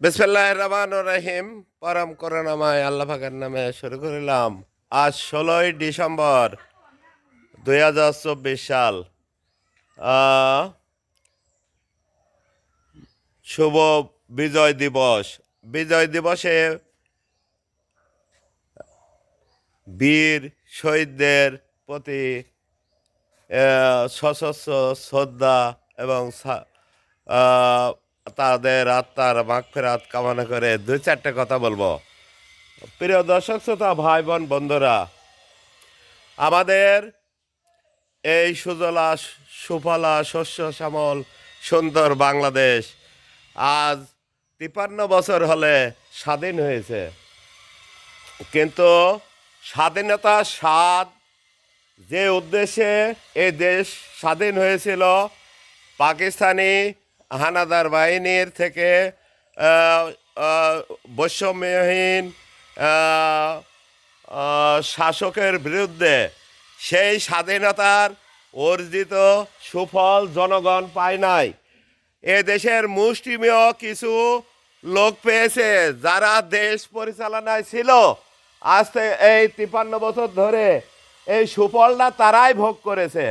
বিসমিল্লাহ রহমান রহিম। পরম করুণাময় আল্লাহ পাকের নামে শুরু করিলাম। আজ ষোলোই ডিসেম্বর দুই হাজার চব্বিশ সাল। শুভ বিজয় দিবস। বিজয় দিবসে বীর শহীদদের প্রতি সশস্ত্র শ্রদ্ধা এবং তাদের আত্মার মাগফেরাত কামনা করে দুই চারটে কথা বলব। প্রিয় দর্শক, শ্রোতা ভাই বোন বন্ধুরা, আমাদের এই সুজলা, সুফলা, শস্য শ্যামল, সুন্দর বাংলাদেশ আজ তিপান্ন বছর হলে স্বাধীন হয়েছে। কিন্তু স্বাধীনতার স্বাদ যে উদ্দেশ্যে এই দেশ স্বাধীন হয়েছিল, পাকিস্তানি হানাদার বাহিনীর থেকে বৈষম্যহীন শাসকের বিরুদ্ধে সেই স্বাধীনতার অর্জিত সুফল জনগণ পায় নাই। এ দেশের মুষ্টিমেয় কিছু লোক পেয়েছে যারা দেশ পরিচালনায় ছিল। আজ এই তিপান্ন বছর ধরে এই সুফলটা তারাই ভোগ করেছে।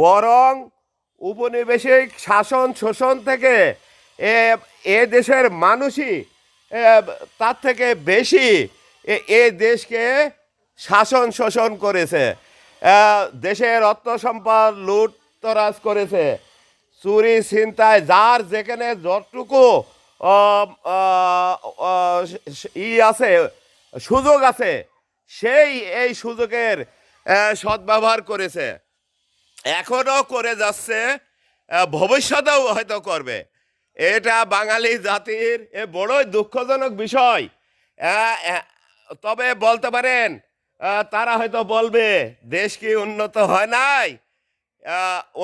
বরং উপনিবেশিক শাসন, শোষণ থেকে এ দেশের মানুষই তার থেকে বেশি এ- দেশকে শাসন, শোষণ করেছে। দেশের অর্থ সম্পদ লুট তরাজ করেছে। চুরি, ছিনতাই, যার যেখানে যতটুকু ই আছে, সুযোগ আছে, সেই এই সুযোগের সদ্ব্যবহার করেছে। এখনও করে যাচ্ছে ভবিষ্যতেও হয়তো করবে। এটা বাঙালি জাতির এ বড়ই দুঃখজনক বিষয়। তবে বলতে পারেন তারা হয়তো বলবে, দেশ কি উন্নত হয় নাই?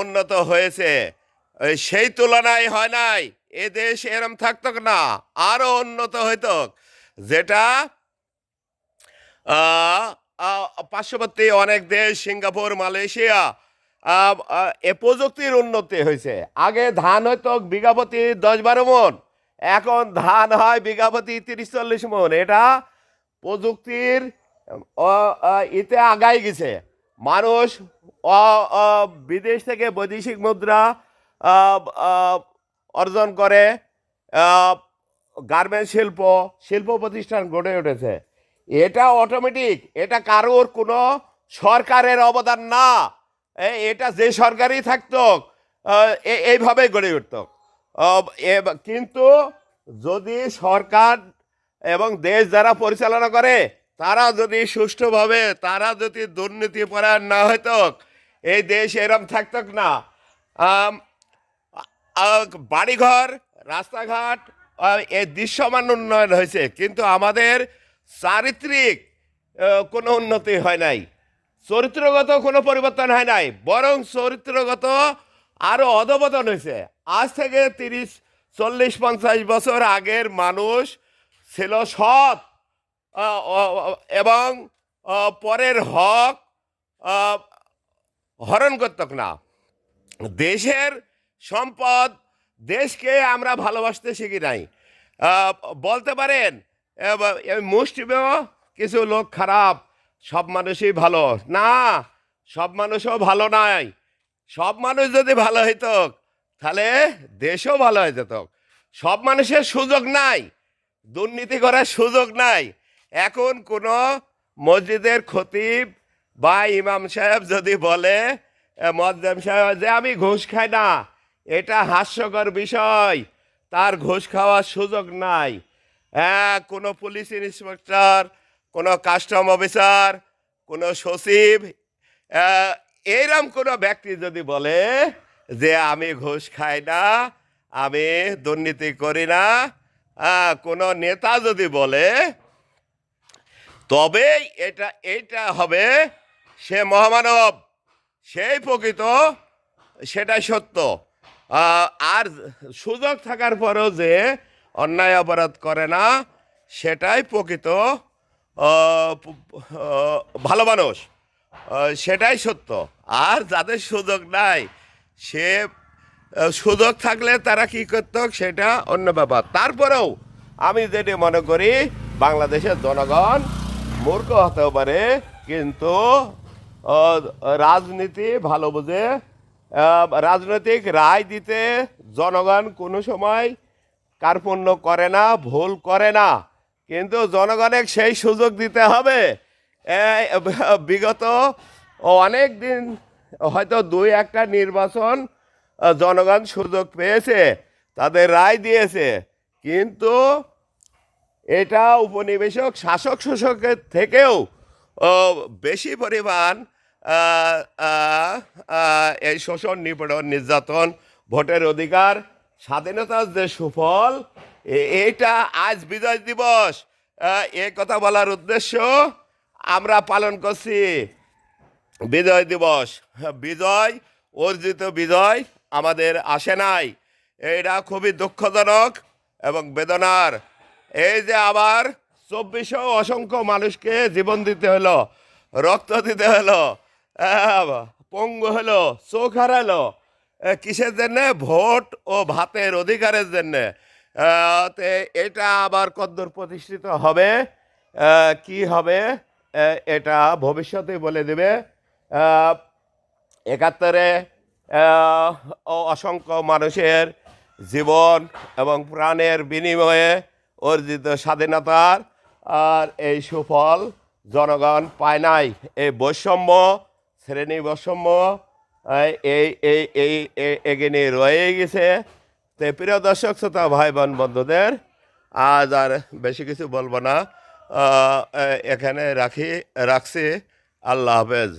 উন্নত হয়েছে। সেই তুলনায় হয় নাই। এ দেশ এরম থাকতো না, আরও উন্নত হইতো যেটা পার্শ্ববর্তী অনেক দেশ, সিঙ্গাপুর, মালয়েশিয়া এ প্রযুক্তির উন্নতি হয়েছে। আগে ধান হয়তো বিঘাপতি দশ বারো মন। এখন ধান হয় বিঘাপতি তিরিশ চল্লিশ মন। এটা প্রযুক্তির ইতে আগাই গেছে। মানুষ বিদেশ থেকে বৈদেশিক মুদ্রা অর্জন করে গার্মেন্ট শিল্প শিল্প প্রতিষ্ঠান গড়ে উঠেছে। এটা অটোমেটিক এটা কারোর কোনো সরকারের অবদান না। এটা যে সরকারই থাকতো আহ, এ- এইভাবে গড়ে উঠত। কিন্তু যদি সরকার এবং দেশ যারা পরিচালনা করে তারা যদি সুষ্ঠুভাবে তারা যদি দুর্নীতি পরায়ণ না হইতো এই দেশ এরম থাকতো না। বাড়িঘর রাস্তাঘাট এই দৃশ্যমান উন্নয়ন হয়েছে কিন্তু আমাদের চারিত্রিক কোনো উন্নতি হয় নাই। চরিত্রগত কোনো পরিবর্তন হয় নাই, বরং চরিত্রগত আরও অধপতন হয়েছে। আজ থেকে তিরিশ, চল্লিশ, পঞ্চাশ বছর আগের মানুষ ছিল সৎ এবং পরের হক হরণ করতক না। দেশের সম্পদ দেশকে আমরা ভালোবাসতে শিখি নাই। বলতে পারেন মুষ্টিমেয় কিছু লোক খারাপ সব মানুষই ভালো। না, সব মানুষও ভালো নাই। সব মানুষ যদি ভালো হইত, তাহলে দেশও ভালো হয়ে যেত। সব মানুষের সুযোগ নাই, দুর্নীতি করার সুযোগ নাই। এখন কোনো মসজিদের খতিব বা ইমাম সাহেব যদি বলে মজ্জাম সাহেব, যে আমি ঘুষ খাই না, এটা হাস্যকর বিষয়। তার ঘুষ খাওয়ার সুযোগ নাই। হ্যাঁ কোনো পুলিশ ইন্সপেক্টর কোনো কাস্টম অফিসার কোনো সচিব আহ, এইরম কোনো ব্যক্তি যদি বলে যে আমি ঘুষ খাই না আমি দুর্নীতি করি না কোনো নেতা যদি বলে তবেই এটা এইটা হবে সে মহামানব সেই প্রকৃত সেটাই সত্য। আর সুযোগ থাকার পরেও যে অন্যায় অপরাধ করে না সেটাই প্রকৃত ভালো মানুষ। সেটাই সত্য। আর যাদের সুযোগ নাই, সে সুযোগ থাকলে তারা কি করত, সেটা অন্য ব্যাপার। তারপরেও আমি যেটি মনে করি, বাংলাদেশের জনগণ মূর্খ হতেও পারে, কিন্তু রাজনীতি ভালো বুঝে রাজনৈতিক রায় দিতে জনগণ কোনো সময় কার্পণ্য করে না, ভুল করে না। কিন্তু জনগণের সেই সুযোগ দিতে হবে। বিগত অনেক দিন হয়তো দুই একটা নির্বাচন জনগণ সুযোগ পেয়েছে, তাদের রায় দিয়েছে। কিন্তু এটা উপনিবেশক, শাসক শোষকের থেকেও বেশি পরিমাণ এই শোষণ, নিপীড়ন, নির্যাতন, ভোটের অধিকার, স্বাধীনতার যে সুফল এইটা আজ বিজয় দিবস। এ কথা বলার উদ্দেশ্য, আমরা পালন করছি বিজয় দিবস। বিজয়, অর্জিত বিজয় আমাদের আসে নাই। এটা খুবই দুঃখজনক এবং বেদনার। এই যে আবার চব্বিশশো অসংখ্য মানুষকে জীবন দিতে হলো, রক্ত দিতে হলো পঙ্গু হলো, চোখ হারালো কিসের জন্যে? ভোট ও ভাতের অধিকারের জন্যে। তে এটা আবার কদ্দূর প্রতিষ্ঠিত হবে। কি হবে? এটা ভবিষ্যতে বলে দেবে। একাত্তরে অসংখ্য মানুষের জীবন এবং প্রাণের বিনিময়ে অর্জিত স্বাধীনতার আর এই সুফল জনগণ পায় নাই। এই বৈষম্য, শ্রেণি বৈষম্য, এই এই এই, এই- এগিয়ে রয়ে গেছে। তো প্রিয় দর্শক, শ্রোতা ভাই বোন বন্ধুদের, আজ আর বেশি কিছু বলব না। এখানে রাখি, রাখছি। আল্লাহ হাফেজ।